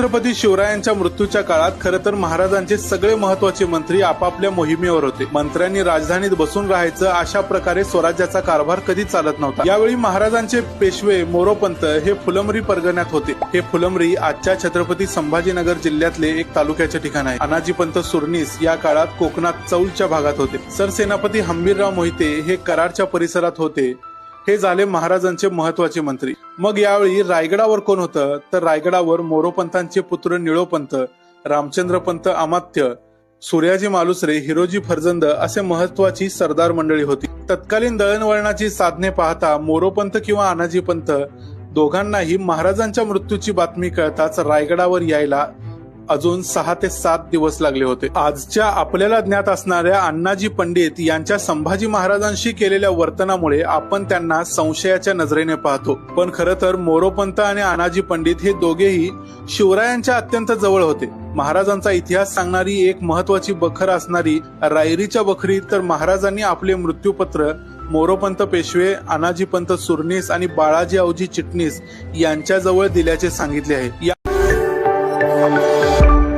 छत्रपती शिवरायांच्या मृत्यूच्या काळात खरं तर महाराजांचे सगळे महत्त्वाचे मंत्री आपापल्या मोहिमेवर होते. मंत्र्यांनी राजधानीत बसून राहायचं अशा प्रकारे स्वराज्याचा कारभार कधी चालत नव्हता. यावेळी महाराजांचे पेशवे मोरोपंत हे फुलंब्री परगण्यात होते. हे फुलंब्री आजच्या छत्रपती संभाजीनगर जिल्ह्यातले एक तालुक्याचे ठिकाण आहे. अनाजीपंत सुरनीस या काळात कोकणात चौलच्या भागात होते. सरसेनापती हंबीरराव मोहिते हे कराडच्या परिसरात होते. हे झाले महाराजांचे महत्त्वाचे मंत्री. मग यावेळी रायगडावर कोण होतं? तर रायगडावर मोरोपंतांचे पुत्र निळोपंत रामचंद्रपंत अमात्य सूर्याजी मालुसरे हिरोजी फर्जंद असे महत्वाची सरदार मंडळी होती. तत्कालीन दळणवळणाची साधने पाहता मोरोपंत किंवा अनाजीपंत दोघांनाही महाराजांच्या मृत्यूची बातमी कळताच रायगडावर यायला अजून सहा ते सात दिवस लागले होते. आजच्या आपल्याला ज्ञात असणाऱ्या अण्णाजी पंडित यांच्या संभाजी महाराजांशी केलेल्या वर्तनामुळे आपण त्यांना संशयाच्या नजरेने पाहतो. पण खरं तर मोरोपंत आणि अनाजी पंडित हे दोघेही शिवरायांच्या अत्यंत जवळ होते. महाराजांचा इतिहास सांगणारी एक महत्वाची बखर असणारी रायरीच्या बखरीत तर महाराजांनी आपले मृत्यूपत्र मोरोपंत पेशवे अनाजीपंत सुरनीस आणि बाळाजी अवजी चिटणीस यांच्याजवळ दिल्याचे सांगितले आहे. Música